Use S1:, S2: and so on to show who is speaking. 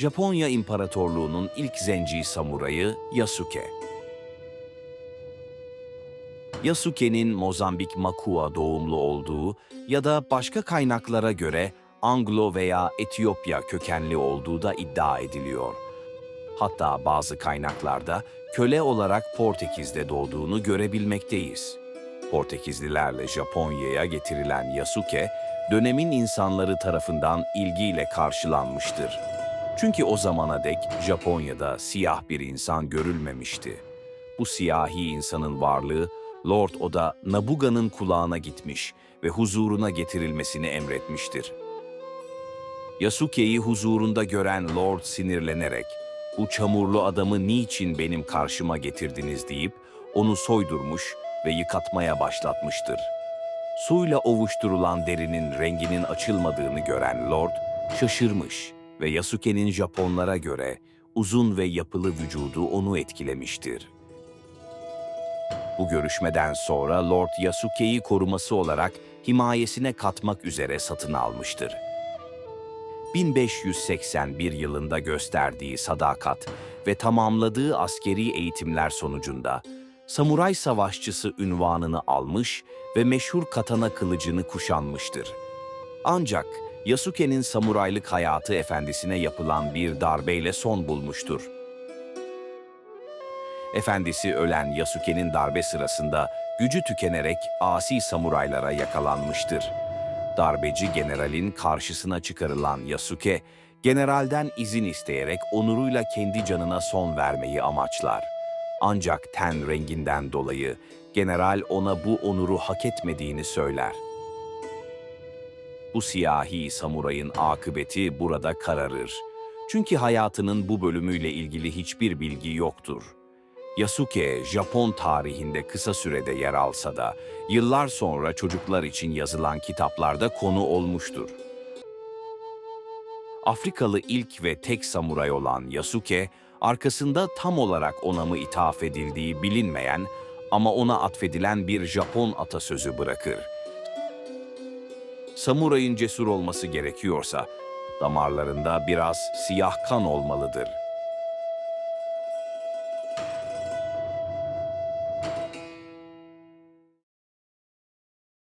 S1: Japonya İmparatorluğu'nun ilk zenci samurayı Yasuke. Yasuke'nin Mozambik Makua doğumlu olduğu ya da başka kaynaklara göre Anglo veya Etiyopya kökenli olduğu da iddia ediliyor. Hatta bazı kaynaklarda köle olarak Portekiz'de doğduğunu görebilmekteyiz. Portekizlilerle Japonya'ya getirilen Yasuke, dönemin insanları tarafından ilgiyle karşılanmıştır. Çünkü o zamana dek Japonya'da siyah bir insan görülmemişti. Bu siyahi insanın varlığı Lord Oda Nabuga'nın kulağına gitmiş ve huzuruna getirilmesini emretmiştir. Yasuke'yi huzurunda gören Lord sinirlenerek bu çamurlu adamı niçin benim karşıma getirdiniz deyip onu soydurmuş ve yıkatmaya başlatmıştır. Suyla ovuşturulan derinin renginin açılmadığını gören Lord şaşırmış ve Yasuke'nin Japonlara göre uzun ve yapılı vücudu onu etkilemiştir. Bu görüşmeden sonra Lord Yasuke'yi koruması olarak himayesine katmak üzere satın almıştır. 1581 yılında gösterdiği sadakat ve tamamladığı askeri eğitimler sonucunda samuray savaşçısı ünvanını almış ve meşhur katana kılıcını kuşanmıştır. Ancak Yasuke'nin samuraylık hayatı efendisine yapılan bir darbeyle son bulmuştur. Efendisi ölen Yasuke'nin darbe sırasında gücü tükenerek asi samuraylara yakalanmıştır. Darbeci generalin karşısına çıkarılan Yasuke, generalden izin isteyerek onuruyla kendi canına son vermeyi amaçlar. Ancak ten renginden dolayı general ona bu onuru hak etmediğini söyler. Bu siyahi samurayın akıbeti burada kararır. Çünkü hayatının bu bölümüyle ilgili hiçbir bilgi yoktur. Yasuke, Japon tarihinde kısa sürede yer alsa da, yıllar sonra çocuklar için yazılan kitaplarda konu olmuştur. Afrikalı ilk ve tek samuray olan Yasuke, arkasında tam olarak ona mı ithaf edildiği bilinmeyen ama ona atfedilen bir Japon atasözü bırakır. Samurayın cesur olması gerekiyorsa, damarlarında biraz siyah kan olmalıdır.